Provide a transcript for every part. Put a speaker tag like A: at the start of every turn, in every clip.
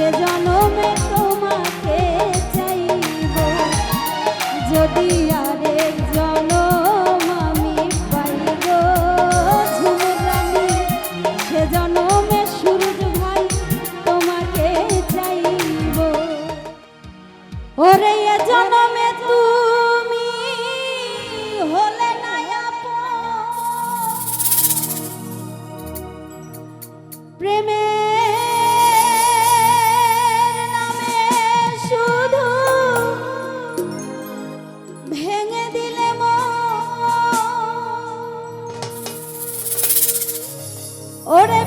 A: সে জনমে তোমাকে চাইব, যদি আরেক জনম আমি পাইব ঝুমরানি সে জনমে সূর্য ভাই তোমাকে চাইব। ওরে জনমে তুই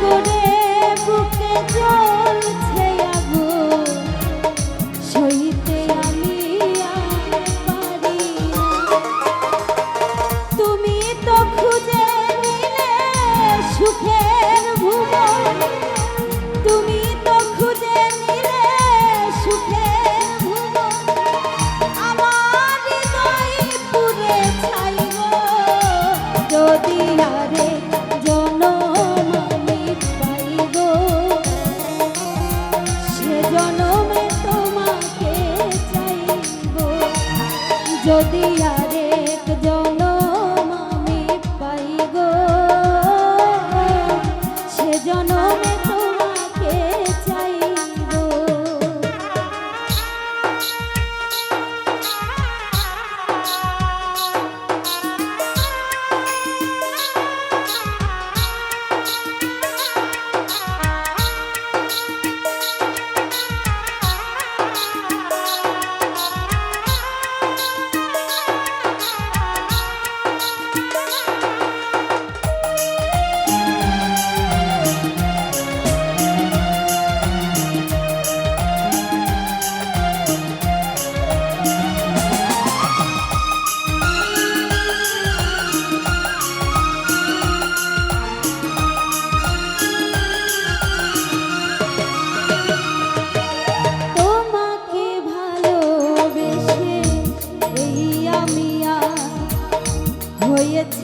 A: করে বুকে যায় দিয়া রে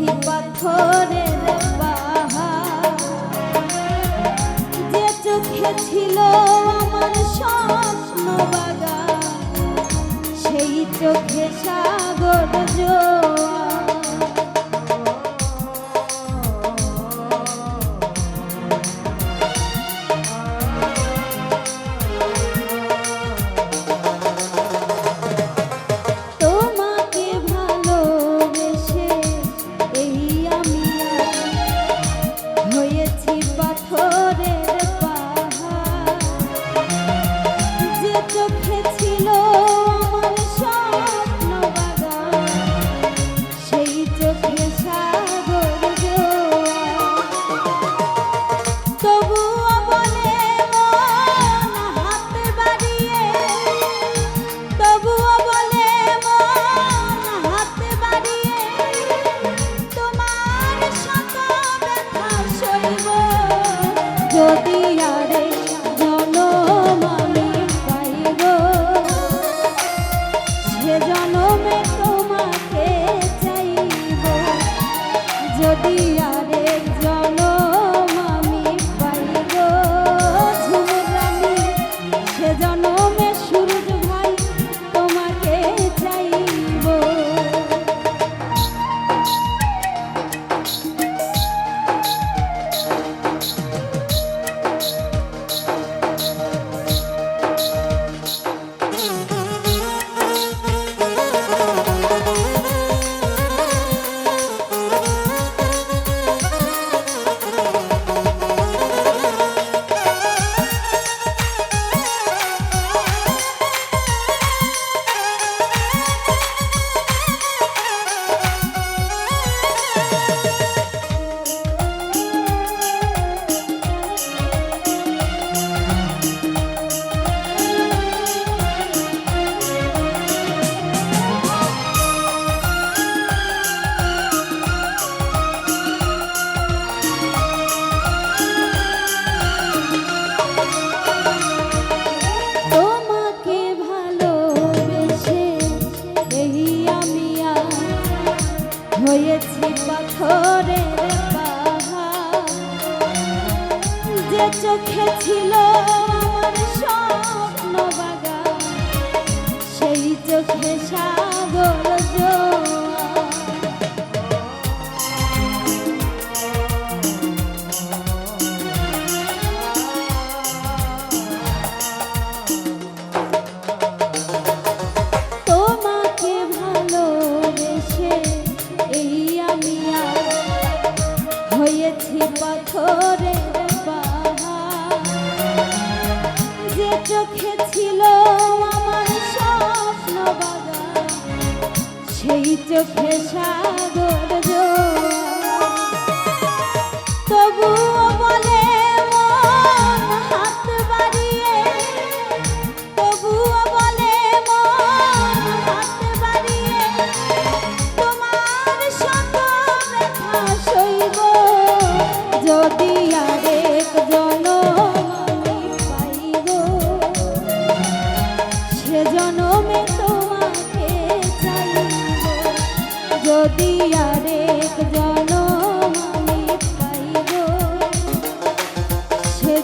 A: কঠিন পাথরে চোখে ছিল আমার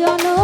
A: don't know.